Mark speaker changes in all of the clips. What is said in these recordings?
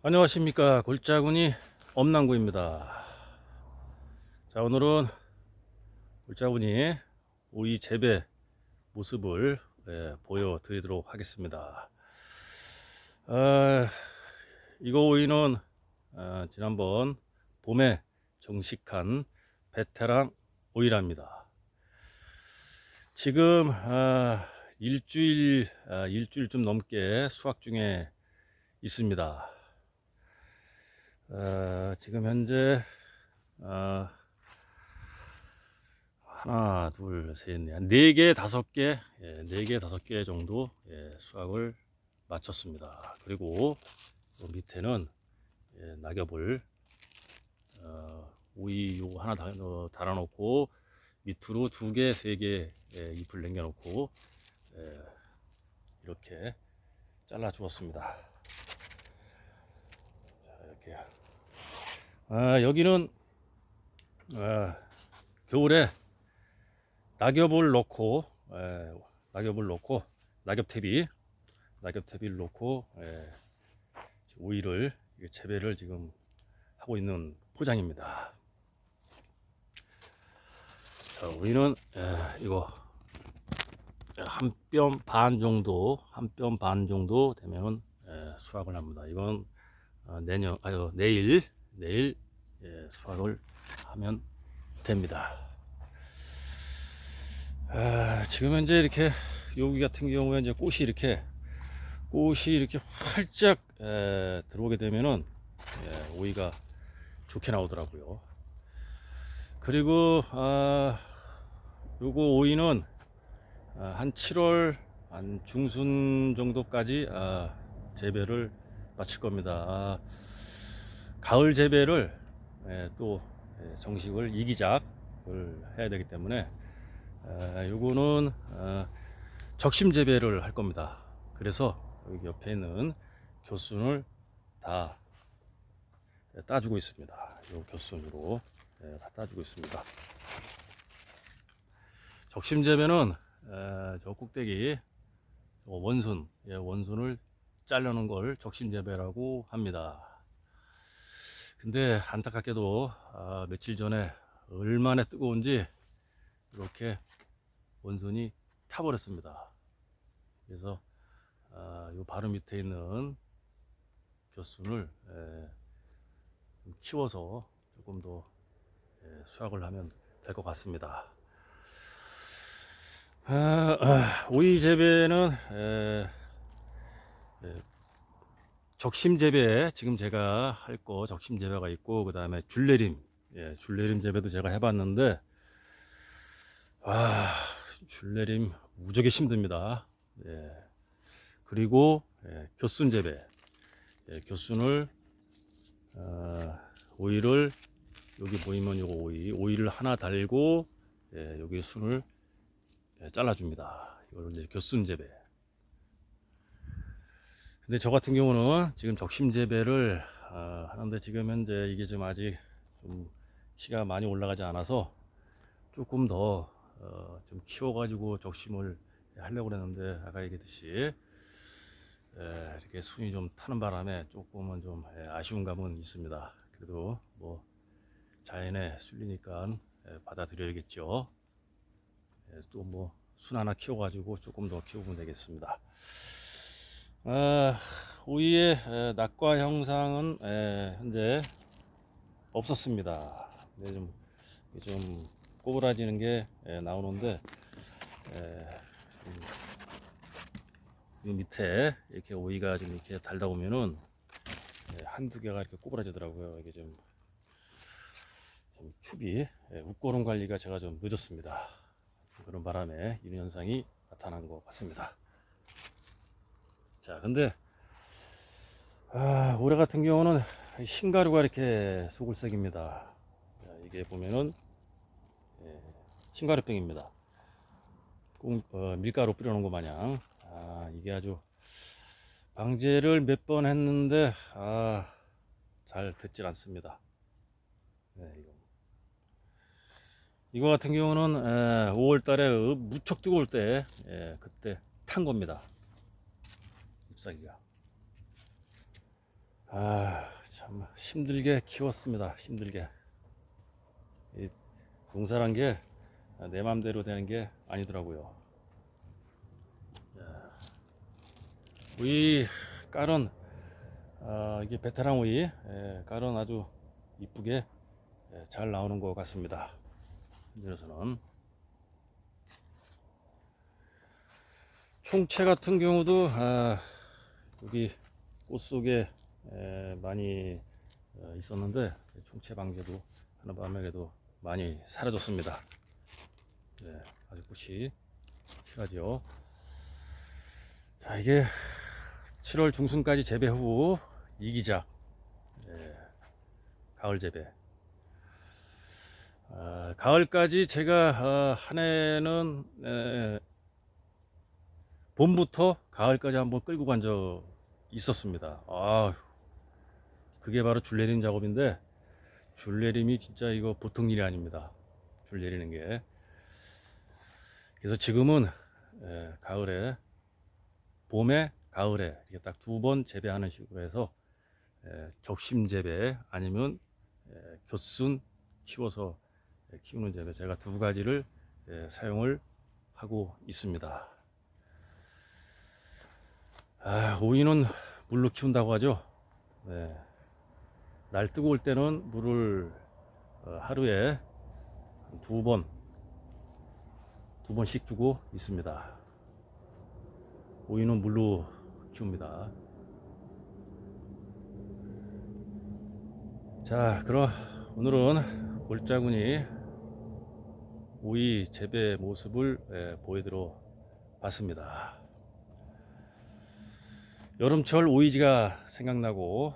Speaker 1: 안녕하십니까. 골짜구니 엄남구입니다. 자 오늘은 골짜구니 오이 재배 모습을 예, 보여드리도록 하겠습니다. 아, 이거 오이는 아, 지난번 봄에 정식한 베테랑 오이랍니다. 지금 아, 일주일 아, 일주일 좀 넘게 수확 중에 있습니다 어, 지금 현재 어, 하나, 둘, 셋, 넷, 네 개, 다섯 개, 예, 네 개, 다섯 개 정도 예, 수확을 마쳤습니다. 그리고 요 밑에는 예, 낙엽을 어, 오이 요 하나 달, 어, 달아놓고 밑으로 두 개, 세개 예, 잎을 남겨놓고 예, 이렇게 잘라 주었습니다. 아, 여기는 아, 겨울에 낙엽을 넣고 에, 낙엽을 넣고 낙엽탭이 낙엽탭을 넣고 에, 오이를 이게 재배를 지금 하고 있는 포장입니다. 자, 오이는 에, 이거 한 뼘 반 정도 한 뼘 반 정도 되면 에, 수확을 합니다. 이건 어, 내년 아유 내일 내일 예, 수확을 하면 됩니다. 아, 지금 현재 이렇게 여기 같은 경우에 이제 꽃이 이렇게 꽃이 이렇게 활짝 에, 들어오게 되면은 예, 오이가 좋게 나오더라고요. 그리고 아, 요거 오이는 아, 한 7월 한 중순 정도까지 아, 재배를 마칠 겁니다. 아, 가을 재배를 예, 또 예, 정식을 이기작을 해야 되기 때문에 아, 요거는 아, 적심 재배를 할 겁니다. 그래서 여기 옆에 있는 교순을 다 예, 따주고 있습니다. 요 교순으로 예, 다 따주고 있습니다. 적심 재배는 에, 저 꼭대기 저 원순 예, 원순을 자르는 걸 적심 재배라고 합니다. 근데 안타깝게도 아, 며칠 전에 얼마나 뜨거운지 이렇게 원순이 타버렸습니다. 그래서 아, 요 바로 밑에 있는 겨순을 에, 좀 키워서 조금 더 예, 수확을 하면 될 것 같습니다. 아, 아, 오이 재배는 에, 에, 적심 재배 지금 제가 할 거 적심 재배가 있고 그 다음에 줄내림 예, 줄내림 재배도 제가 해봤는데 아 줄내림 무지하게 힘듭니다. 예, 그리고 예, 교순 재배 예, 교순을 어, 오이를 여기 보이면 요거 오이 오이를 하나 달고 예, 여기 순을 예, 잘라줍니다. 이걸 이제 교순 재배. 근데 저 같은 경우는 지금 적심 재배를 아, 하는데 지금 현재 이게 좀 아직 좀 키가 많이 올라가지 않아서 조금 더 어, 좀 키워가지고 적심을 하려고 그랬는데 아까 얘기했듯이 에, 이렇게 순이 좀 타는 바람에 조금은 좀 예, 아쉬운 감은 있습니다. 그래도 뭐 자연의 순리니까 예, 받아들여야겠죠. 또 뭐 순 하나 키워가지고 조금 더 키우면 되겠습니다. 아, 오이의 에, 낙과 형상은 에, 현재 없었습니다. 네, 좀, 좀 꼬부라지는 게 에, 나오는데 이 밑에 이렇게 오이가 좀 이렇게 달다 보면은 에, 한두 개가 이렇게 꼬부라지더라고요. 이게 좀, 좀 축이 에, 웃고는 관리가 제가 좀 늦었습니다. 그런 바람에 이런 현상이 나타난 것 같습니다. 자, 근데 아, 올해 같은 경우는 흰가루가 이렇게 소굴색입니다. 자, 이게 보면은 예, 흰가루병입니다. 꼭 어, 밀가루 뿌려놓은 것 마냥 아, 이게 아주 방제를 몇 번 했는데 아, 잘 듣질 않습니다. 네, 이거. 이거 같은 경우는 5월 달에 무척 뜨거울 때 예, 그때 탄 겁니다. 잎사귀가. 아, 참 힘들게 키웠습니다. 힘들게. 이 농사란 게내 맘대로 되는 게 아니더라고요. 자, 우리 깔은 아, 이게 베테랑 오이 예, 깔은 아주 이쁘게 예, 잘 나오는 것 같습니다. 현재로서는 총채 같은 경우도 아, 여기 꽃 속에 에, 많이 어, 있었는데 총채 방제도 하는 바람에도 많이 사라졌습니다. 네, 아주 꽃이 실하죠. 자 이게 7월 중순까지 재배 후 이기작 예, 가을 재배. 아, 가을까지 제가 아, 한 해는 에, 봄부터 가을까지 한번 끌고 간 적 있었습니다. 아, 그게 바로 줄 내리는 작업인데 줄 내림이 진짜 이거 보통 일이 아닙니다. 줄 내리는 게. 그래서 지금은 에, 가을에 봄에 가을에 이렇게 딱 두 번 재배하는 식으로 해서 에, 적심 재배 아니면 에, 겨순 키워서 에, 키우는 재배 제가 두 가지를 에, 사용을 하고 있습니다. 아, 오이는 물로 키운다고 하죠. 네. 날 뜨거울 때는 물을 어, 하루에 두 번, 두 번씩 주고 있습니다. 오이는 물로 키웁니다. 자, 그럼 오늘은 골짜구니 오이 재배 모습을 예, 보여드려 봤습니다. 여름철 오이지가 생각나고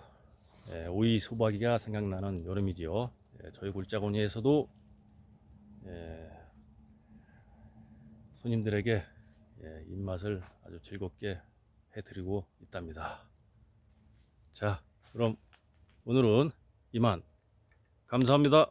Speaker 1: 예, 오이 소박이가 생각나는 여름이지요. 예, 저희 골짜구니에서도 예, 손님들에게 예, 입맛을 아주 즐겁게 해드리고 있답니다. 자, 그럼 오늘은 이만 감사합니다.